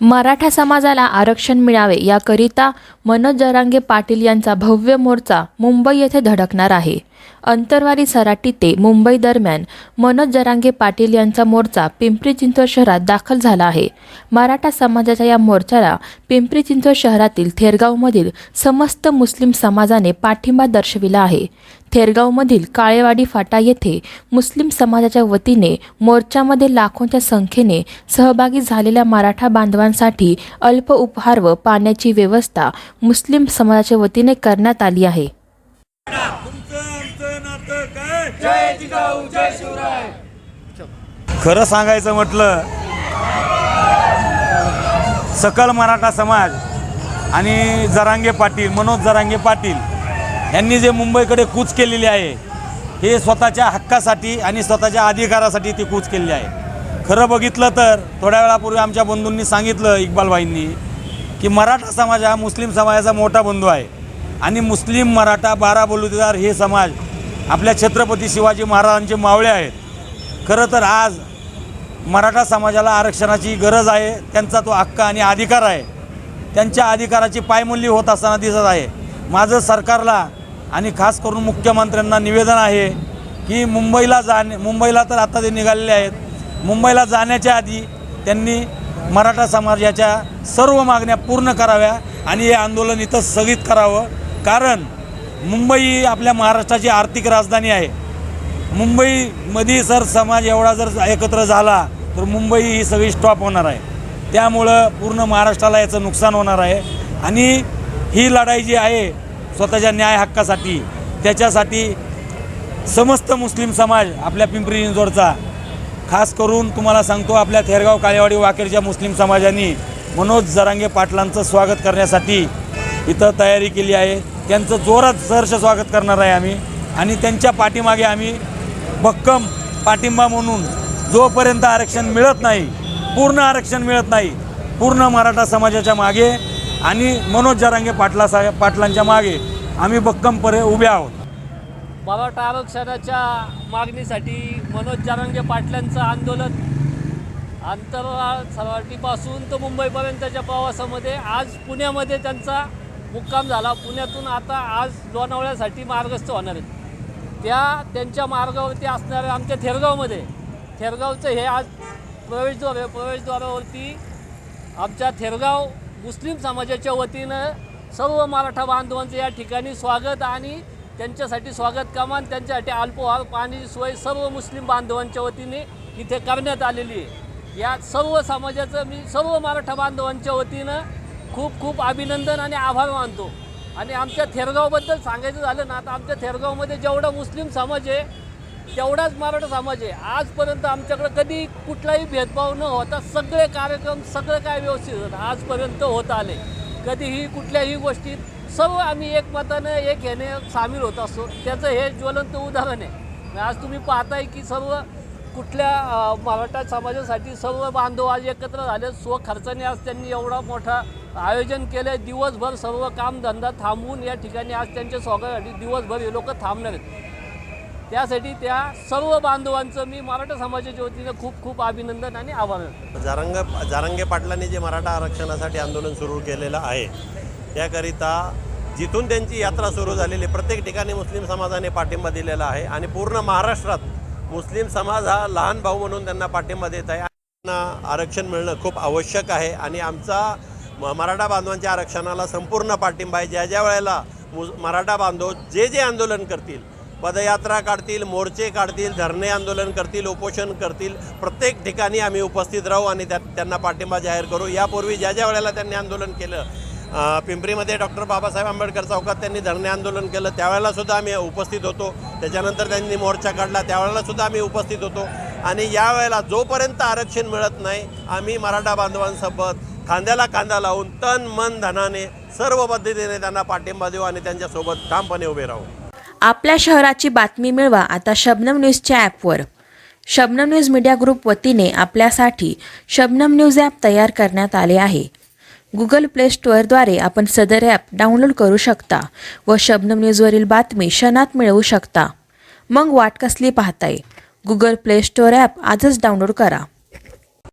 मराठा समाजाला आरक्षण मिळावे याकरिता मनोज जरांगे पाटील यांचा भव्य मोर्चा मुंबई येथे धडकणार आहे. अंतरवारी सराटी ते मुंबई दरम्यान मनोज जरांगे पाटील यांचा मोर्चा पिंपरी चिंचवड शहरात दाखल झाला आहे. मराठा समाजाच्या या मोर्चाला पिंपरी चिंचवड शहरातील थेरगावमधील समस्त मुस्लिम समाजाने पाठिंबा दर्शविला आहे. थेरगावमधील काळेवाडी फाटा येथे मुस्लिम समाजाच्या वतीने मोर्चामध्ये लाखोंच्या संख्येने सहभागी झालेल्या मराठा बांधवांसाठी अल्प उपहार व पाण्याची व्यवस्था मुस्लिम समाजाच्या वतीने करण्यात आली आहे तुमचं आमचं नातं काय जय जिजाऊ जय शिवराय. खरं सांगायचं म्हटलं सकल मराठा समाज आणि जरांगे पाटील मनोज जरांगे पाटील यांनी जे मुंबईकडे कूच केलेली आहे हे स्वतःच्या हक्कासाठी आणि स्वतःच्या अधिकारासाठी ती कूच केलेली आहे. खरं बघितलं तर थोड्या वेळापूर्वी आमच्या बंधूंनी सांगितलं इक्बालबाईंनी की मराठा समाज हा मुस्लिम समाजाचा मोठा बंधू आहे. आणि मुस्लिम मराठा बारा बलुतेदार हे समाज आपल्या छत्रपती शिवाजी महाराजांचे मावळे आहेत. खरं तर आज मराठा समाजाला आरक्षणाची गरज आहे. त्यांचा तो हक्क आणि अधिकार आहे. त्यांच्या अधिकाराची पायमूल्य होत असताना दिसत आहे. माझं सरकारला आणि खास करून मुख्यमंत्र्यांना निवेदन आहे की मुंबईला जाणे मुंबईला तर आता ते निघालेले आहेत. मुंबईला जाण्याच्या आधी त्यांनी मराठा समाजाच्या सर्व मागण्या पूर्ण कराव्या आणि हे आंदोलन इथं स्थगित करावं. कारण मुंबई आपल्या महाराष्ट्राची आर्थिक राजधानी आहे. मुंबईमध्ये सर समाज एवढा जर एकत्र झाला तर मुंबई ही सगळी स्टॉप होणार आहे. त्यामुळं पूर्ण महाराष्ट्राला याचं नुकसान होणार आहे. आणि ही लढाई जी आहे स्वतःच्या न्याय हक्कासाठी त्याच्यासाठी समस्त मुस्लिम समाज आपल्या पिंपरी चिंचवडचा खास करून तुम्हाला सांगतो आपल्या थेरगाव काळेवाडी वाकेरच्या मुस्लिम समाजाने मनोज जरांगे पाटलांचं स्वागत करण्यासाठी इथं तयारी केली आहे. त्यांचं जोरात सहर्ष स्वागत करणार आहे आम्ही. आणि त्यांच्या पाठीमागे आम्ही भक्कम पाठिंबा म्हणून जोपर्यंत आरक्षण मिळत नाही पूर्ण आरक्षण मिळत नाही पूर्ण मराठा समाजाच्या मागे आणि मनोज जरांगे पाटला सा पाटलांच्या मागे आम्ही भक्कमपणे उभे आहोत. मराठा आरक्षणाच्या मागणीसाठी मनोज जारंगे पाटलांचं आंदोलन अंतराळ सराटीपासून तर मुंबईपर्यंतच्या प्रवासामध्ये आज पुण्यामध्ये त्यांचा मुक्काम झाला. पुण्यातून आता आज लोणावळ्यासाठी मार्गस्थ होणार आहेत. त्या त्यांच्या मार्गावरती असणाऱ्या आमच्या थेरगावमध्ये. थेरगावचं हे आज प्रवेशद्वार आहे. प्रवेशद्वारावरती आमच्या थेरगाव मुस्लिम समाजाच्या वतीनं सर्व मराठा बांधवांचं या ठिकाणी स्वागत आणि त्यांच्यासाठी स्वागत कमान त्यांच्यासाठी अल्पोहार पाण्याची सोय सर्व मुस्लिम बांधवांच्या वतीने इथे करण्यात आलेली आहे. या सर्व समाजाचं मी सर्व मराठा बांधवांच्या वतीनं खूप खूप अभिनंदन आणि आभार मानतो. आणि आमच्या थेरगावबद्दल सांगायचं झालं ना तर आमच्या थेरगावमध्ये जेवढा मुस्लिम समाज आहे तेवढाच मराठा समाज आहे. आजपर्यंत आमच्याकडे कधी कुठलाही भेदभाव न होता सगळे कार्यक्रम सगळं काय व्यवस्थित होतं. आजपर्यंत होत आले. कधीही कुठल्याही गोष्टीत सर्व आम्ही एकमतानं एक ह्याने सामील होत असतो. त्याचं हे ज्वलंत उदाहरण आहे. आज तुम्ही पाहताय की सर्व कुठल्या मराठा समाजासाठी सर्व बांधव आज एकत्र झाले. स्वखर्चाने आज त्यांनी एवढा मोठा आयोजन केलं दिवसभर सर्व कामधंदा थांबवून या ठिकाणी आज त्यांच्या स्वागतासाठी दिवसभर हे लोक थांबणार आहेत. त्यासाठी त्या सर्व बांधवांचं मी मराठा समाजाच्या वतीनं खूप खूप अभिनंदन आणि आभार जारंग जारंगे पाटलांनी जे मराठा आरक्षणासाठी आंदोलन सुरू केलेलं आहे त्याकरिता जिथून त्यांची यात्रा सुरू झालेली प्रत्येक ठिकाणी मुस्लिम समाजाने पाठिंबा दिलेला आहे आणि पूर्ण महाराष्ट्रात मुस्लिम समाज हा लहान भाऊ म्हणून त्यांना पाठिंबा देत आहे. त्यांना आरक्षण मिळणं खूप आवश्यक आहे आणि आमचा म- मराठा बांधवांच्या आरक्षणाला संपूर्ण पाठिंबा आहे. ज्या ज्या वेळेला मुज मराठा बांधव जे जे आंदोलन करतील पदयात्रा काढतील मोर्चे काढतील धरणे आंदोलन करतील उपोषण करतील प्रत्येक ठिकाणी आम्ही उपस्थित राहू आणि त्या त्यांना पाठिंबा जाहीर करू. यापूर्वी ज्या ज्या वेळेला त्यांनी आंदोलन केलं पिंपरीमध्ये डॉक्टर बाबासाहेब आंबेडकर चौकात त्यांनी धरणे आंदोलन केलं त्यावेळेला सुद्धा आम्ही उपस्थित होतो. त्याच्यानंतर त्यांनी मोर्चा काढला त्यावेळेला सुद्धा आम्ही उपस्थित होतो. आणि यावेळेला जोपर्यंत आरक्षण मिळत नाही आम्ही मराठा बांधवांसोबत खांद्याला खांदा लावून तन मन धनाने सर्व पद्धतीने त्यांना पाठिंबा देऊ आणि त्यांच्यासोबत ठामपणे उभे राहू. आपल्या शहराची बातमी मिळवा आता शबनम न्यूजच्या ॲपवर. शबनम न्यूज मीडिया ग्रुप वतीने आपल्यासाठी शबनम न्यूज ॲप तयार करण्यात आले आहे. गुगल प्ले स्टोअरद्वारे आपण सदर ॲप डाउनलोड करू शकता व शबनम न्यूजवरील बातमी क्षणात मिळवू शकता. मग वाट कसली पाहताय? गुगल प्ले स्टोअर ॲप आजच डाउनलोड करा.